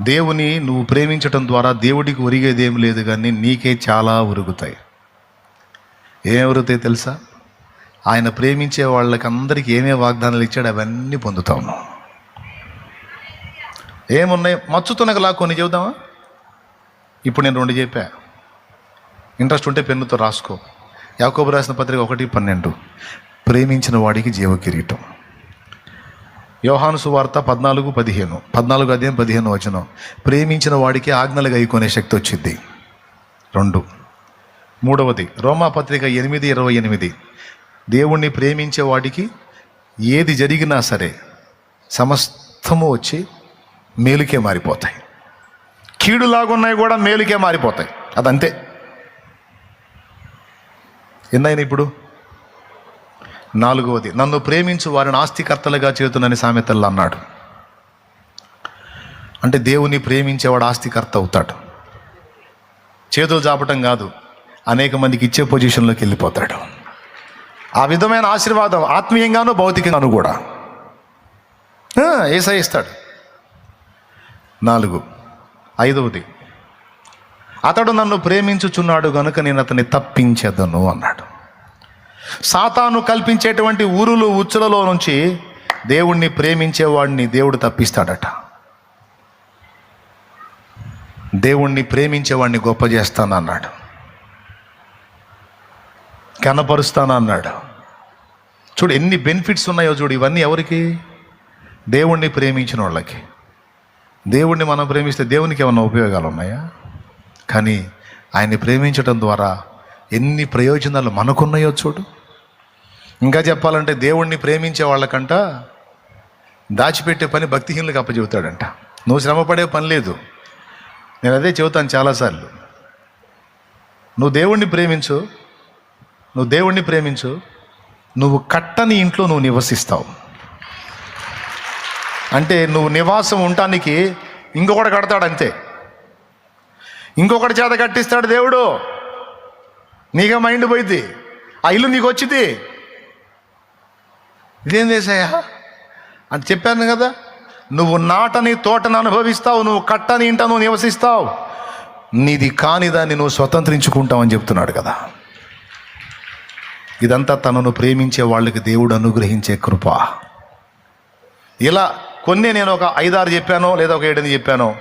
దేవుని నువ్వు ప్రేమించటం ద్వారా దేవుడికి ఒరిగేది ఏం లేదు కానీ నీకే చాలా ఉరుగుతాయి ఏం ఉరుగుతాయి తెలుసా? ఆయన ప్రేమించే వాళ్ళకి అందరికీ ఏమేమి వాగ్దానాలు ఇచ్చాడు అవన్నీ పొందుతావు నువ్వు ఏమున్నాయి? మచ్చుతునగలా కొన్ని చెబుదామా? ఇప్పుడు నేను రెండు చెప్పా. ఇంట్రెస్ట్ ఉంటే పెన్నుతో రాసుకో. యాకోబు రాసిన పత్రిక ఒకటి పన్నెండు. ప్రేమించిన వాడికి జీవ కిరీటం యోహాను సువార్త పద్నాలుగు పదిహేను పద్నాలుగు అధ్యాయం పదిహేను వచనం. ప్రేమించిన వాడికి ఆజ్ఞలు గైకొనే శక్తి వచ్చింది. రెండు. మూడవది రోమాపత్రిక ఎనిమిది ఇరవై ఎనిమిది. దేవుణ్ణి ప్రేమించే వాడికి ఏది జరిగినా సరే సమస్తము వచ్చి మేలుకే మారిపోతాయి. కీడులాగున్నాయి కూడా మేలుకే మారిపోతాయి. అదంతే. ఎన్నైనా ఇప్పుడు? నాలుగవది నన్ను ప్రేమించు వారిని ఆస్తికర్తలుగా చేతునని సామెతల్లో అన్నాడు. అంటే దేవుని ప్రేమించేవాడు ఆస్తికర్త అవుతాడు. చేతులు చాపటం కాదు అనేక మందికి ఇచ్చే పొజిషన్లోకి వెళ్ళిపోతాడు. ఆ విధమైన ఆశీర్వాదం ఆత్మీయంగాను భౌతికంగాను కూడా. ఏసై ఇస్తాడు. నాలుగు ఐదవది అతడు నన్ను ప్రేమించుచున్నాడు గనుక నేను అతన్ని తప్పించేదను అన్నాడు. సాతాను కల్పించేటువంటి ఊరులు ఉచ్చులలో నుంచి దేవుణ్ణి ప్రేమించేవాడిని దేవుడు తప్పిస్తాడట. దేవుణ్ణి ప్రేమించేవాడిని గొప్ప చేస్తానన్నాడు. కనపరుస్తానన్నాడు. చూడు ఎన్ని బెనిఫిట్స్ ఉన్నాయో చూడు ఇవన్నీ ఎవరికి? దేవుణ్ణి ప్రేమించిన వాళ్ళకి. దేవుణ్ణి మనం ప్రేమిస్తే దేవునికి ఏమైనా ఉపయోగాలు ఉన్నాయా? కానీ ఆయన్ని ప్రేమించడం ద్వారా ఎన్ని ప్రయోజనాలు మనకున్నాయో చూడు. ఇంకా చెప్పాలంటే దేవుణ్ణి ప్రేమించే వాళ్ళకంట దాచిపెట్టే పని భక్తిహీనులకు అప్పచెబుతాడంట. నువ్వు శ్రమపడే పని లేదు. నేను అదే చెబుతాను చాలాసార్లు. నువ్వు దేవుణ్ణి ప్రేమించు నువ్వు దేవుణ్ణి ప్రేమించు నువ్వు కట్టని ఇంట్లో నువ్వు నివసిస్తావు. అంటే నువ్వు నివాసం ఉండటానికి ఇంకొకటి కడతాడు అంతే ఇంకొకటి చేత కట్టిస్తాడు దేవుడు. నీకే మైండ్ పోయింది ఆ ఇల్లు నీకు వచ్చింది ఇదేం చేసాయా అని చెప్పాను కదా నువ్వు నాటని తోటను అనుభవిస్తావు నువ్వు కట్టని ఇంటా నువ్వు నివసిస్తావు. నీది కాని దాన్ని నువ్వు స్వతంత్రించుకుంటావు అని చెప్తున్నాడు కదా. ఇదంతా తనను ప్రేమించే వాళ్ళకి దేవుడు అనుగ్రహించే కృప. ఇలా కొన్ని నేను ఒక ఐదారు చెప్పానో లేదా ఒక ఏడని చెప్పానో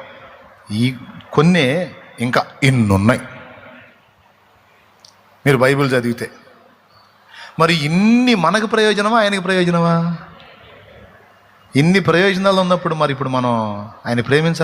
ఈ కొన్ని ఇంకా ఇన్నున్నాయి. మీరు బైబిల్ చదివితే. మరి ఇన్ని మనకు ప్రయోజనమా ఆయనకి ప్రయోజనమా? ఇన్ని ప్రయోజనాలు ఉన్నప్పుడు మరి ఇప్పుడు మనం ఆయన ప్రేమించాలి?